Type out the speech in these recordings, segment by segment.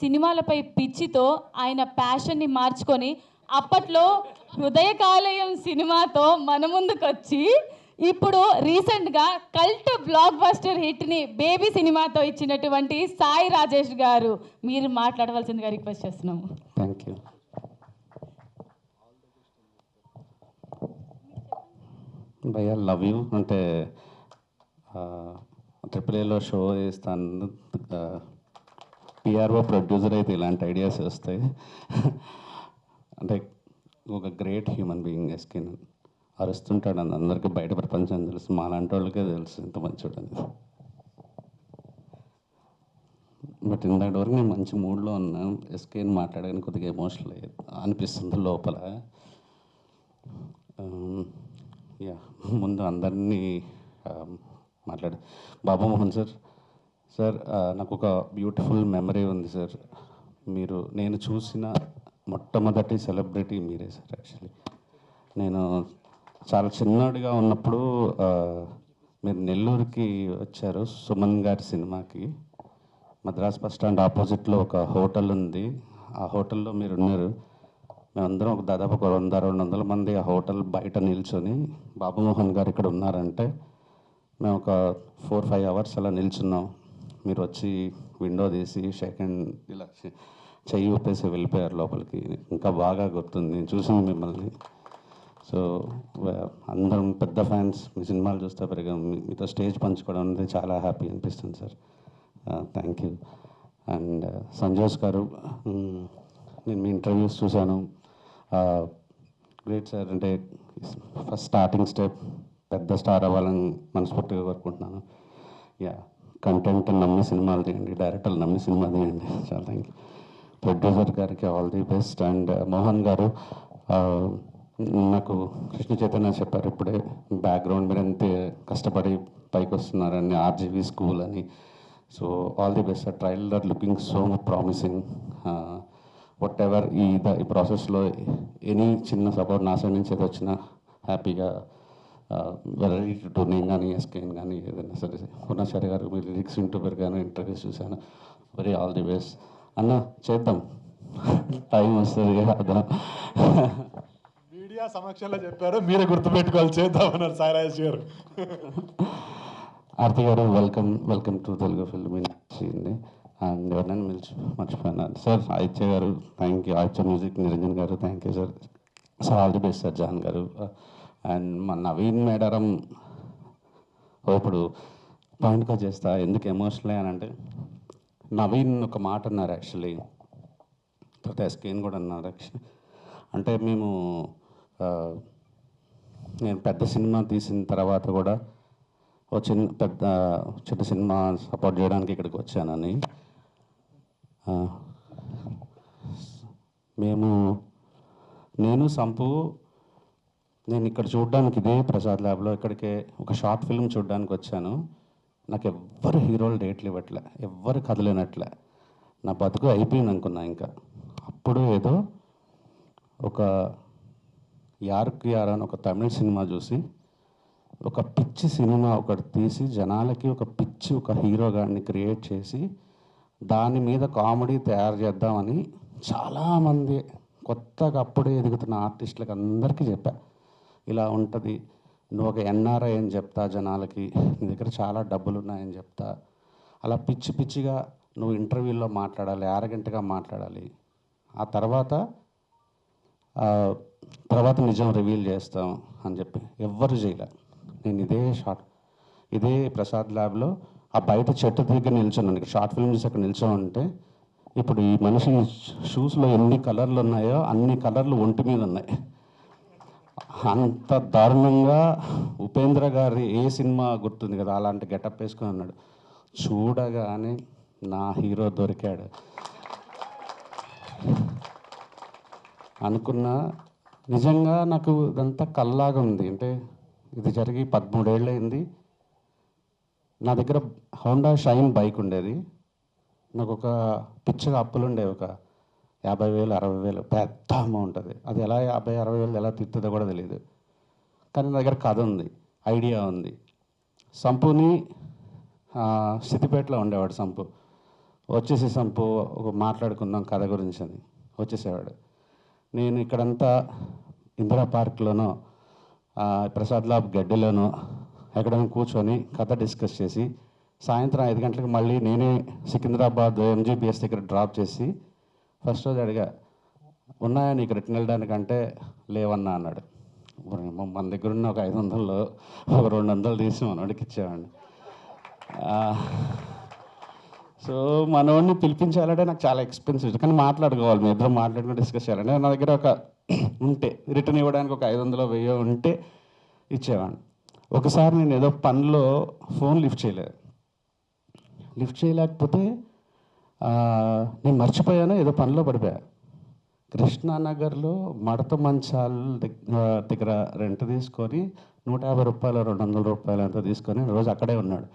సినిమాలపై పిచ్చితో ఆయన ప్యాషన్ని మార్చుకొని అప్పట్లో హృదయకాలయం సినిమాతో మన ముందుకు వచ్చి ఇప్పుడు రీసెంట్గా కల్ట్ బ్లాక్ బస్టర్ హిట్ని బేబీ సినిమాతో ఇచ్చినటువంటి సాయి రాజేష్ గారు. మీరు మాట్లాడవలసిందిగా రిక్వెస్ట్ చేస్తున్నాము. థ్యాంక్ యూ భయ్యా లవ్ యూ. అంటే ట్రిపుల్ ఏలో షో చేస్తాను పిఆర్ఓ ప్రొడ్యూసర్ అయితే ఇలాంటి ఐడియాస్ వస్తాయి అంటే ఒక గ్రేట్ హ్యూమన్ బీయింగ్ ఎస్కిన్ అరుస్తుంటాడు అని అందరికీ బయట ప్రపంచం తెలుసు. మాలాంటి వాళ్ళకే తెలుసు ఇంత మంచోడని బట్ ఇందాటి వరకు నేను మంచి మూడ్లో ఉన్నా ఎస్కేని మాట్లాడగానే కొద్దిగా ఎమోషనల్ అనిపిస్తుంది లోపల. Um, యా ముందు అందరినీ um, మాట్లాడు. బాబు మోహన్ సార్ సార్ నాకు ఒక బ్యూటిఫుల్ మెమరీ ఉంది సార్. మీరు నేను చూసిన మొట్టమొదటి సెలబ్రిటీ మీరే సార్ యాక్చువల్లీ నేను చాలా చిన్నడిగా ఉన్నప్పుడు మీరు నెల్లూరుకి వచ్చారు సుమన్ గారి సినిమాకి. మద్రాస్ బస్ స్టాండ్ ఆపోజిట్లో ఒక హోటల్ ఉంది. ఆ హోటల్లో మీరు ఉన్నారు. మేమందరం ఒక దాదాపు ఒక వంద రెండు వందల మంది ఆ హోటల్ బయట నిల్చొని బాబుమోహన్ గారు ఇక్కడ ఉన్నారంటే మేము ఒక ఫోర్ ఫైవ్ అవర్స్ అలా నిల్చున్నాం. మీరు వచ్చి విండో తీసి సెకండ్ ఇలా చె- చెయ్యి ఊపేసి వెళ్ళిపోయారు లోపలికి. ఇంకా బాగా గుర్తుంది. నేను చూసాను మిమ్మల్ని. సో అందరం పెద్ద ఫ్యాన్స్. మీ సినిమాలు చూస్తే పెరిగాం. మీతో స్టేజ్ పంచుకోవడం అనేది చాలా హ్యాపీ అనిపిస్తుంది సార్. Thank you. అండ్ సంజోస్ గారు నేను మీ ఇంటర్వ్యూస్ చూశాను. Great sir. అంటే ఫస్ట్ స్టార్టింగ్ స్టెప్ పెద్ద స్టార్ అవ్వాలని మనస్ఫూర్తిగా కోరుకుంటున్నాను. యా. కంటెంట్ నమ్మి సినిమాలు తీయండి డైరెక్టర్లు నమ్మి సినిమా తీయండి. చాలా థ్యాంక్ యూ. ప్రొడ్యూసర్ గారికి all the best. And uh, Mohan గారు uh, నాకు కృష్ణ చైతన్య చెప్పారు ఇప్పుడే బ్యాక్గ్రౌండ్ మీరు ఎంత కష్టపడి పైకి వస్తున్నారని ఆర్జీవీ స్కూల్ అని. So all the best. Trailer looking so promising. Whatever ఈ ద- ఈ ప్రాసెస్లో ఎనీ చిన్న సపోర్ట్ నా సైడ్ నుంచి అయితే వచ్చినా హ్యాపీగా రెడీ టు నేను కానీ ఎస్కేన్ కానీ ఏదైనా సరే పూర్ణాచారి గారు మీరు లిరిక్స్ వింటూ పెరిగాను ఇంటర్వ్యూస్ చూశాను. Very all the best. అన్న చేద్దాం. టైం వస్తుంది కదా. మీడియా సమక్షంలో చెప్పారు మీరే గుర్తుపెట్టుకోవాలి చేద్దామన్నారు సాయిరాజేష్ గారు. ఆర్తి గారు welcome welcome to Telugu film industry and. ఎవరినైనా మిలిచి మర్చిపోయినారు సార్ ఆదిత్య గారు thank you Aditya music Niranjan గారు thank you sir sir all the best sir John గారు. అండ్ మా నవీన్ మేడారం ఇప్పుడు పాయింట్గా చేస్తా ఎందుకు ఎమోషనల్ అని అంటే నవీన్ ఒక మాట అన్నారు యాక్చువల్లీ. తర్వాత ఎస్కేన్ కూడా అన్నారు యాక్చువల్లీ. అంటే మేము నేను పెద్ద సినిమా తీసిన తర్వాత కూడా ఓ చిన్న పెద్ద చిన్న సినిమా సపోర్ట్ చేయడానికి ఇక్కడికి వచ్చానని. మేము నేను సంపు నేను ఇక్కడ చూడడానికి ఇదే ప్రసాద్ ల్యాబ్లో ఇక్కడికే ఒక షార్ట్ ఫిల్మ్ చూడడానికి వచ్చాను. నాకు ఎవ్వరు హీరోలు డేట్లు ఇవ్వట్లే ఎవ్వరు కదలేనట్లే. నా బతుకు అయిపోయింది అనుకున్నా ఇంకా. అప్పుడు ఏదో ఒక యార్క్ యార్ అని ఒక తమిళ సినిమా చూసి ఒక పిచ్చి సినిమా ఒకటి తీసి జనాలకి ఒక పిచ్చి ఒక హీరోగాడిని క్రియేట్ చేసి దాని మీద కామెడీ తయారు చేద్దామని చాలామంది కొత్తగా అప్పుడే ఎదుగుతున్న ఆర్టిస్టులకు అందరికీ చెప్పాను ఇలా ఉంటుంది. నువ్వు ఒక ఎన్ఆర్ఐ అని చెప్తా జనాలకి నీ దగ్గర చాలా డబ్బులు ఉన్నాయని చెప్తా. అలా పిచ్చి పిచ్చిగా నువ్వు ఇంటర్వ్యూలో మాట్లాడాలి ఆరగంటగా మాట్లాడాలి. ఆ తర్వాత తర్వాత నిజం రివీల్ చేస్తాం అని చెప్పి ఎవ్వరు చేయలే. నేను ఇదే షార్ట్ ఇదే ప్రసాద్ ల్యాబ్లో ఆ బయట చెట్టు దగ్గర నిల్చున్నాను షార్ట్ ఫిల్మ్ చూసి అక్కడ నిల్చోమంటే ఇప్పుడు ఈ మనిషి షూస్లో ఎన్ని కలర్లు ఉన్నాయో అన్ని కలర్లు ఒంటి మీద ఉన్నాయి. అంత దారుణంగా ఉపేంద్ర గారి ఏ సినిమా గుర్తుంది కదా? అలాంటి గెటప్ వేసుకొని అన్నాడు. చూడగానే నా హీరో దొరికాడు. అనుకున్నా నిజంగా నాకు ఇదంతా కల్లాగా ఉంది. అంటే ఇది జరిగి పదమూడేళ్ళు అయింది నా దగ్గర హోండా షైన్ బైక్ ఉండేది. నాకు ఒక పిచ్చగా అప్పులు ఉండేవి ఒక యాభై వేలు అరవై వేలు పెద్ద అమౌంట్ అది. అది ఎలా యాభై అరవై వేలు ఎలా తిత్తుందో కూడా తెలియదు కానీ నా దగ్గర కథ ఉంది ఐడియా ఉంది. సంపుని సిద్దిపేటలో ఉండేవాడు సంపు. వచ్చేసి సంపు ఒక మాట్లాడుకుందాం కథ గురించి అని వచ్చేసేవాడు. నేను ఇక్కడంతా ఇందిరా పార్క్లోనో ప్రసాద్లాబ్ ప్రసాద్ లాబ్ గడ్డిలోనో ఎక్కడైనా కూర్చొని కథ డిస్కస్ చేసి సాయంత్రం ఐదు గంటలకు మళ్ళీ నేనే సికింద్రాబాద్ ఎంజీబీఎస్ దగ్గర డ్రాప్ చేసి ఫస్ట్ రోజు అడిగా ఉన్నాయా నీకు రిటర్న్ వెళ్ళడానికంటే? లేవన్నా అన్నాడు. మన దగ్గర ఉన్న ఒక ఐదు వందల్లో ఒక రెండు వందలు తీసి మనోడికి ఇచ్చేవాడిని. సో మనోడిని పిలిపించాలంటే నాకు చాలా ఎక్స్పెన్సివ్ కానీ మాట్లాడుకోవాలి మీ ఇద్దరు మాట్లాడుకుని డిస్కస్ చేయాలంటే నా దగ్గర ఒక ఉంటే రిటర్న్ ఇవ్వడానికి ఒక ఐదు వందలు వెయ్యో ఉంటే ఇచ్చేవాడిని. ఒకసారి నేను ఏదో పనిలో ఫోన్ లిఫ్ట్ చేయలేదు లిఫ్ట్ చేయలేకపోతే నేను మర్చిపోయాను ఏదో పనిలో పడిపోయా. కృష్ణానగర్లో మడత మంచాల దగ్గర రెంట్ తీసుకొని నూట యాభై రూపాయలు రెండు వందల రూపాయలు ఎంత తీసుకొని రోజు అక్కడే ఉన్నాడు.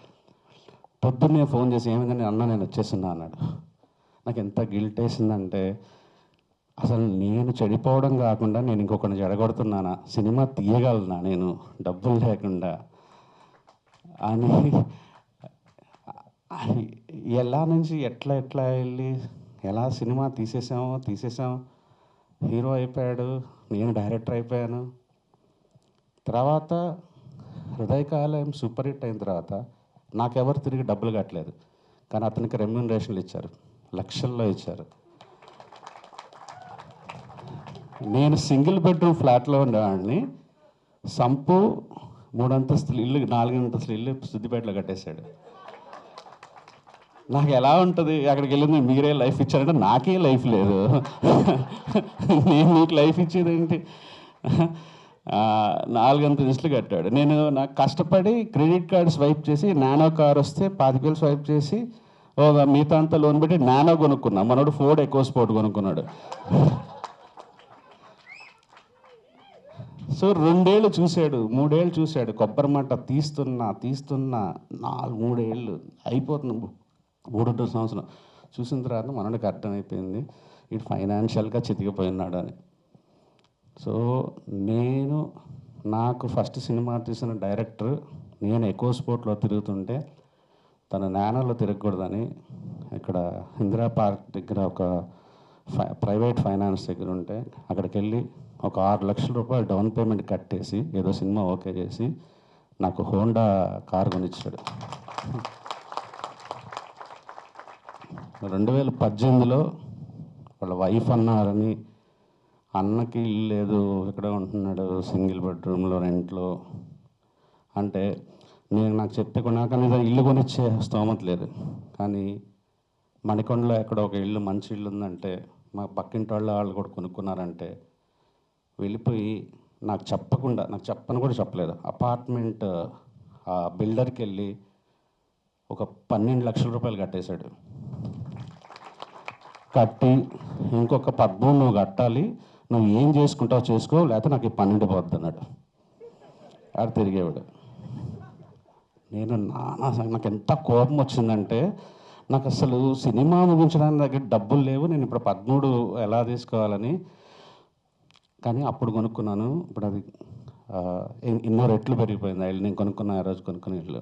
పొద్దున్నే ఫోన్ చేసి ఏమైందని అన్న నేను వచ్చేస్తున్నా అన్నాడు. నాకు ఎంత గిల్ట్ వేసిందంటే అసలు నేను చెడిపోవడం కాకుండా నేను ఇంకొకరిని చెడగొడుతున్నానా సినిమా తీయగలనా నేను డబ్బులు లేకుండా అని ఎలా నుంచి ఎట్లా ఎట్లా వెళ్ళి ఎలా సినిమా తీసేసామో తీసేసాం. హీరో అయిపోయాడు నేను డైరెక్టర్ అయిపోయాను. తర్వాత హృదయకాలయం సూపర్ హిట్ అయిన తర్వాత నాకెవరు తిరిగి డబ్బులు కట్టలేదు. కానీ అతనికి రెమ్యూనరేషన్లు ఇచ్చారు లక్షల్లో ఇచ్చారు. నేను సింగిల్ బెడ్రూమ్ ఫ్లాట్లో ఉండేవాడిని. సంపు మూడంతస్తులు ఇల్లు నాలుగంతస్తులు ఇల్లు సిద్దిపేటలో కట్టేశాడు. నాకు ఎలా ఉంటుంది? అక్కడికి వెళ్ళింది మీరే లైఫ్ ఇచ్చారంటే నాకే లైఫ్ లేదు. నేను మీకు లైఫ్ ఇచ్చేదేంటి నాలుగంత ఇసులు కట్టాడు. నేను నాకు కష్టపడి క్రెడిట్ కార్డ్ స్వైప్ చేసి నానో కార్ వస్తే పాతిక వేలు స్వైప్ చేసి ఓ మిగతా అంతా లోన్ పెట్టి నానో కొనుక్కున్నా. మనోడు ఫోర్డ్ ఎక్కువ స్పోర్ట్ కొనుక్కున్నాడు. సో రెండేళ్ళు చూశాడు మూడేళ్ళు చూశాడు. కొబ్బరి మంట తీస్తున్నా తీస్తున్నా నాలుగు మూడేళ్ళు అయిపోతుంది. మూడున్నర సంవత్సరం. చూసిన తర్వాత మనోడికి అర్థమైపోయింది. ఇటు ఫైనాన్షియల్గా చితికిపోయినాడు అని. సో నేను నాకు ఫస్ట్ సినిమా తీసిన డైరెక్టర్ నేను ఎక్కువ స్పోర్ట్లో తిరుగుతుంటే తన నానోలో తిరగకూడదని ఇక్కడ ఇందిరా పార్క్ దగ్గర ఒక ఫై ప్రైవేట్ ఫైనాన్స్ దగ్గర ఉంటే అక్కడికి వెళ్ళి ఒక ఆరు లక్షల రూపాయలు డౌన్ పేమెంట్ కట్టేసి ఏదో సినిమా ఓకే చేసి నాకు హోండా కార్ కొనిచ్చాడు. రెండు వేల పద్దెనిమిదిలో వాళ్ళ వైఫ్ అన్నారని అన్నకి ఇల్లు లేదు ఇక్కడ ఉంటున్నాడు సింగిల్ బెడ్రూమ్లో రెంట్లో. అంటే నేను నాకు చెప్తే కొన్నాక మీద ఇల్లు కొనిచ్చే స్తోమత లేదు. కానీ మణికొండలో ఎక్కడ ఒక ఇల్లు మంచి ఇల్లు ఉందంటే మా పక్కింటి వాళ్ళ వాళ్ళు కూడా కొనుక్కున్నారంటే వెళ్ళిపోయి నాకు చెప్పకుండా నాకు చెప్పని కూడా చెప్పలేదు. అపార్ట్మెంట్ ఆ బిల్డర్కి వెళ్ళి ఒక పన్నెండు లక్షల రూపాయలు కట్టేశాడు. కట్టి ఇంకొక పద్మం నువ్వు కట్టాలి. నువ్వు ఏం చేసుకుంటావు చేసుకో లేకపోతే నాకు ఈ పన్నెండు పోద్ది అన్నాడు. ఆడు తిరిగేవాడు. నేను నానా నాకు ఎంత కోపం వచ్చిందంటే నాకు అసలు సినిమా ముగించడానికి దగ్గర డబ్బులు లేవు. నేను ఇప్పుడు పదమూడు ఎలా తీసుకోవాలని. కానీ అప్పుడు కొనుక్కున్నాను. ఇప్పుడు అది ఎన్నో రెట్లు పెరిగిపోయింది. ఆ ఇల్లు నేను కొనుక్కున్న ఆ రోజు కొనుక్కున్న ఇల్లు.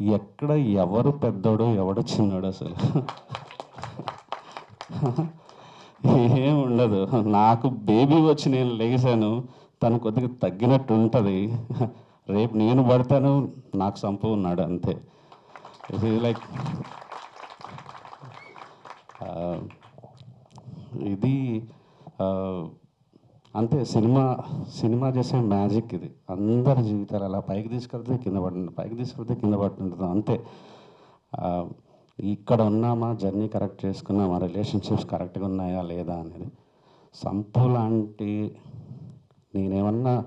ఎక్కడ ఎవరు పెద్దోడు ఎవడు చిన్నోడు అసలు. ఏం ఉండదు. నాకు బేబీ వచ్చి నేను లేచాను తను కొద్దిగా తగ్గినట్టు ఉంటుంది. రేపు నేను పడతాను. నాకు సంపు ఉన్నాడు అంతే. Uh, ఇది లైక్ ఇది అంతే సినిమా సినిమా చేసే మ్యాజిక్ ఇది. అందరి జీవితాలు అలా పైకి తీసుకెళ్తే కింద పడుతుంది పైకి తీసుకెళ్తే కింద పడుతుంటుంది అంతే. Uh, ఇక్కడ ఉన్నామా జర్నీ కరెక్ట్ చేసుకున్నామా? రిలేషన్షిప్స్ కరెక్ట్గా ఉన్నాయా? లేదా? అనేది. సంపు లాంటి నేనేమన్నా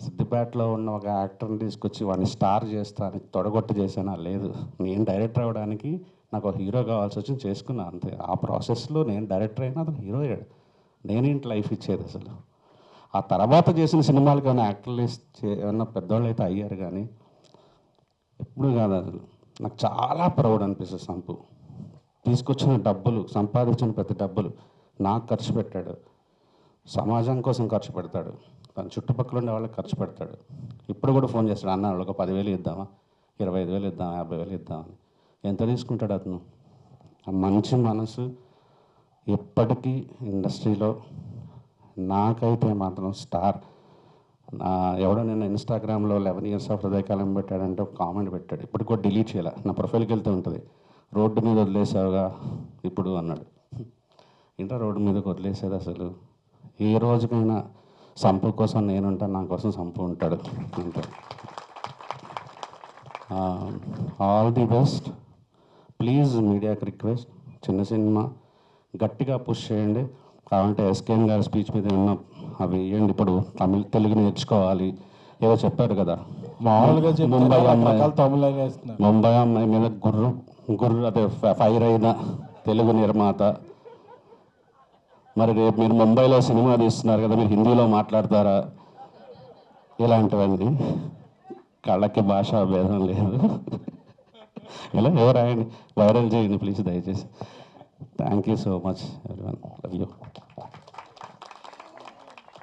సిద్దిపేటలో ఉన్న ఒక యాక్టర్ని తీసుకొచ్చి వాడిని స్టార్ చేస్తాను తొడగొట్టు చేశానా? లేదు. నేను డైరెక్టర్ అవ్వడానికి నాకు ఒక హీరో కావాల్సి వచ్చింది చేసుకున్నా అంతే. ఆ ప్రాసెస్లో నేను డైరెక్టర్ అయినా అతను హీరో అయ్యాడు. నేనేంటి లైఫ్ ఇచ్చేది అసలు? ఆ తర్వాత చేసిన సినిమాలకు ఏమైనా యాక్టర్లు ఇస్తే ఏమన్నా పెద్దవాళ్ళు అయితే అయ్యారు కానీ ఎప్పుడు కాదు అసలు. నాకు చాలా ప్రౌడ్ అనిపిస్తుంది సంపు. తీసుకొచ్చిన డబ్బులు సంపాదించిన ప్రతి డబ్బులు నాకు ఖర్చు పెట్టాడు. సమాజం కోసం ఖర్చు పెడతాడు. తన చుట్టుపక్కల ఉండే వాళ్ళకి ఖర్చు పెడతాడు. ఇప్పుడు కూడా ఫోన్ చేస్తాడు అన్న వాళ్ళకి పదివేలు ఇద్దామా? ఇరవై ఐదు వేలు ఇద్దామా? యాభై వేలు ఇద్దామా? అని. ఎంత తీసుకుంటాడు అతను? ఆ మంచి మనసు ఎప్పటికీ ఇండస్ట్రీలో నాకైతే మాత్రం స్టార్. నా ఎవడో నేను ఇన్స్టాగ్రామ్లో లెవెన్ ఇయర్స్ ఆఫ్ హృదయకాలం పెట్టాడంటే ఒక కామెంట్ పెట్టాడు. ఇప్పుడు కూడా డిలీట్ చేయాలి? నా ప్రొఫైల్కి వెళ్తూ ఉంటుంది. రోడ్డు మీద వదిలేసావుగా ఇప్పుడు అన్నాడు. ఏంటో రోడ్డు మీదకి వదిలేసేది అసలు? ఏ రోజుకైనా సంపు కోసం నేనుంటాను నా కోసం సంపు ఉంటాడు అంటే ఆల్ ది బెస్ట్. ప్లీజ్ మీడియాకి రిక్వెస్ట్. చిన్న సినిమా. గట్టిగా పుష్ చేయండి. కావాలంటే ఎస్కేఎం గారి స్పీచ్ మీద ఉన్న అవి వేయండి ఇప్పుడు తమిళ తెలుగు నేర్చుకోవాలి. ఏదో చెప్పారు కదా. మామూలుగా ముంబై అమ్మాయి తమిళ ముంబై అమ్మాయి మీద గుర్రు గుర్రు అదే ఫైర్ అయిన తెలుగు నిర్మాత. మరి రేపు మీరు ముంబైలో సినిమా తీస్తున్నారు కదా మీరు హిందీలో మాట్లాడతారా? ఇలాంటివన్నీ కళ్ళకి భాషా భేదం లేదు. ఇలా ఎవరాయండి వైరల్ చేయండి ప్లీజ్ దయచేసి. Thank you so much everyone.